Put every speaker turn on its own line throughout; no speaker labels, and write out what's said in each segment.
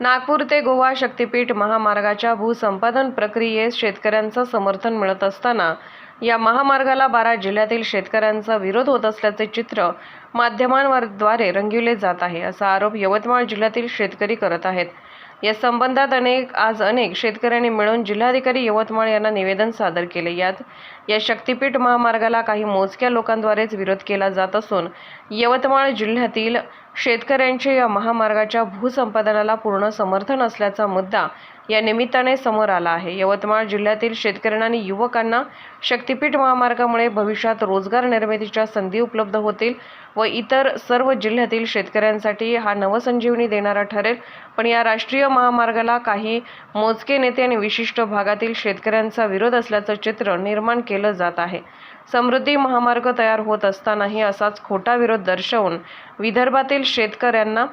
नागपूर ते गोवा शक्तीपीठ महामार्गाच्या भूसंपादन प्रक्रियेस शेतकऱ्यांचं समर्थन मिळत असताना या महामार्गाला बारा जिल्ह्यातील शेतकऱ्यांचा विरोध होत असल्याचे चित्र माध्यमांद्वारे रंगविले जात आहे असा आरोप यवतमाळ जिल्ह्यातील शेतकरी करत आहेत. या संबंधात अनेक आज अनेक शेतकऱ्यांनी मिळून जिल्हाधिकारी यवतमाळ यांना निवेदन सादर केले. यात या शक्तीपीठ महामार्गाला काही मोजक्या लोकांद्वारेच विरोध केला जात असून यवतमाळ जिल्ह्यातील शेतकऱ्यांचे या महामार्गाच्या भूसंपादनाला पूर्ण समर्थन असल्याचा मुद्दा या निमित्ताने समोर आला आहे. यवतमाळ जिल्ह्यातील शेतकऱ्यांना आणि युवकांना शक्तीपीठ महामार्गामुळे भविष्यात रोजगार निर्मितीच्या संधी उपलब्ध होतील व इतर सर्व जिल्ह्यातील शेतकऱ्यांसाठी हा नवसंजीवनी देणारा ठरेल. पण या राष्ट्रीय महामार्गाला काही मोजके नेते आणि विशिष्ट भागातील शेतकऱ्यांचा विरोध असल्याचं चित्र निर्माण केलं जात आहे. समृद्धी महामार्ग तयार होत असतानाही असाच खोटा विरोध दर्शवून विदर्भातील शेतकऱ्यांना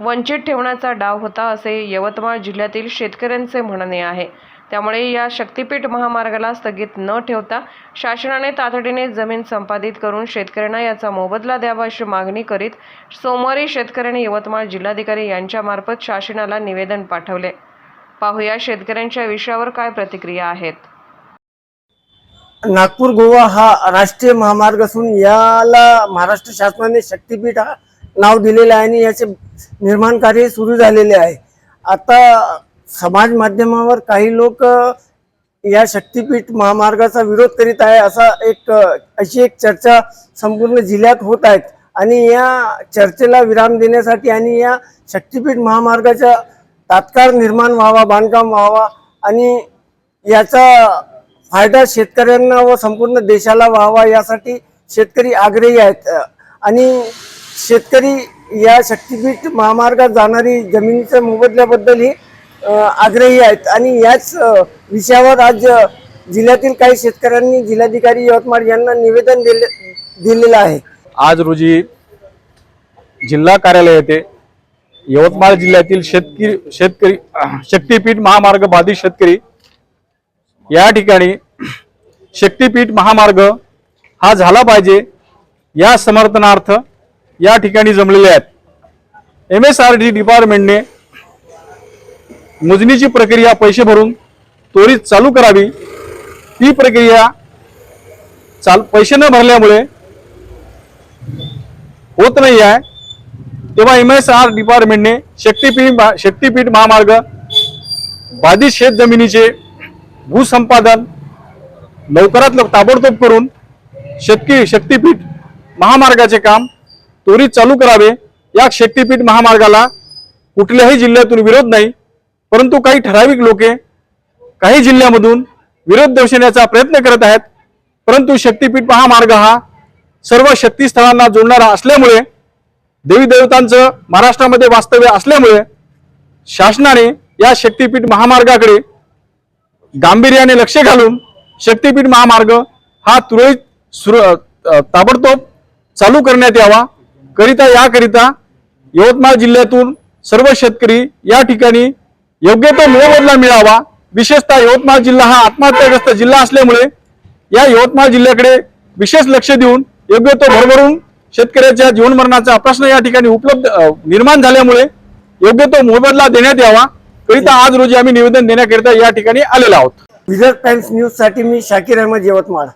वंचित ठेवण्याचा डाव होता असे यवतमाळ जिल्ह्यातील शेतकऱ्यांचे म्हणणे आहे. त्यामुळे या शक्तीपीठ महामार्गाला स्थगित न ठेवता शासनाने तातडीने जमीन संपादित करून शेतकऱ्यांना याचा मोबदला द्यावा अशी मागणी करीत सोमवारी शेतकऱ्यांनी यवतमाळ जिल्हाधिकारी यांच्यामार्फत शासनाला निवेदन पाठवले. पाहूया शेतकऱ्यांच्या विषयावर काय प्रतिक्रिया आहेत.
नागपूर गोवा हा राष्ट्रीय महामार्ग असून याला महाराष्ट्र शासनाने शक्तीपीठ हा नाव दिलेलं आहे आणि याचे निर्माण कार्य सुरू झालेले आहे. आता समाज माध्यमावर काही लोक या शक्तीपीठ महामार्गाचा विरोध करीत आहे असा एक अशी एक चर्चा संपूर्ण जिल्ह्यात होत आहेत आणि या चर्चेला विराम देण्यासाठी आणि या शक्तीपीठ महामार्गाचा तात्काळ निर्माण व्हावा बांधकाम व्हावा आणि याचा फायदा शेतकऱ्यांना व संपूर्ण देशाला व्हावा यासाठी शेतकरी आग्रही आहेत. आणि शेतकरी या शक्तीपीठ महामार्गात जाणारी जमिनीच्या मोबदल्याबद्दलही आग्रही आहेत. आणि याच विषयावर आज जिल्ह्यातील काही शेतकऱ्यांनी जिल्हाधिकारी यवतमाळ यांना निवेदन दिले दिलेलं आहे.
आज रोजी जिल्हा कार्यालय येथे यवतमाळ जिल्ह्यातील शेतकरी शेतकरी शक्तीपीठ महामार्ग बाधित शेतकरी या ठिकाणी शक्तीपीठ महामार्ग हा झाला पाहिजे. या समर्थनार्थ या ठिकाणी जमलेले आहेत. एम एस आर डी डिपार्टमेंटने मोजणीची प्रक्रिया पैसे भरून त्वरित चालू करावी. ती प्रक्रिया चाल पैसे न भरल्यामुळे होत नाही आहे. तेव्हा एम एस आर डिपार्टमेंटने शक्तीपीठ शक्तीपीठ महामार्ग बाधित शेत जमिनीचे भूसंपादन लवकरात लवकर ताबडतोब करून शक्ती शक्तीपीठ महामार्गाचे काम त्वरित चालू करावे. या शक्तीपीठ महामार्गाला कुठल्याही जिल्ह्यातून विरोध नाही परंतु काही ठराविक लोके काही जिल्ह्यामधून विरोध दर्शवण्याचा प्रयत्न करत आहेत. परंतु शक्तीपीठ महामार्ग हा सर्व शक्तीस्थळांना जोडणारा असल्यामुळे देवी देवतांचं महाराष्ट्रामध्ये वास्तव्य असल्यामुळे शासनाने या शक्तीपीठ महामार्गाकडे गांभीर्याने लक्ष घालून शक्तीपीठ महामार्ग हा तुरळीत सुर ताबडतोब चालू करण्यात यावा. करिता याकरिता यवतमाळ जिल्ह्यातून सर्व शेतकरी या ठिकाणी योग्य तो मोबदला मिळावा. विशेषतः यवतमाळ जिल्हा हा आत्महत्याग्रस्त जिल्हा असल्यामुळे या यवतमाळ जिल्ह्याकडे विशेष लक्ष देऊन योग्य तो भरभरून शेतकऱ्याच्या जीवनमरणाचा प्रश्न या ठिकाणी उपलब्ध निर्माण झाल्यामुळे योग्य तो मोबदला देण्यात यावा. करिता आज रोजी आम्ही निवेदन देण्याकरिता या ठिकाणी आलेलो आहोत.
विदर्भ टाइम्स न्यूजसाठी मी शाकीर अहमद यवतमाळ.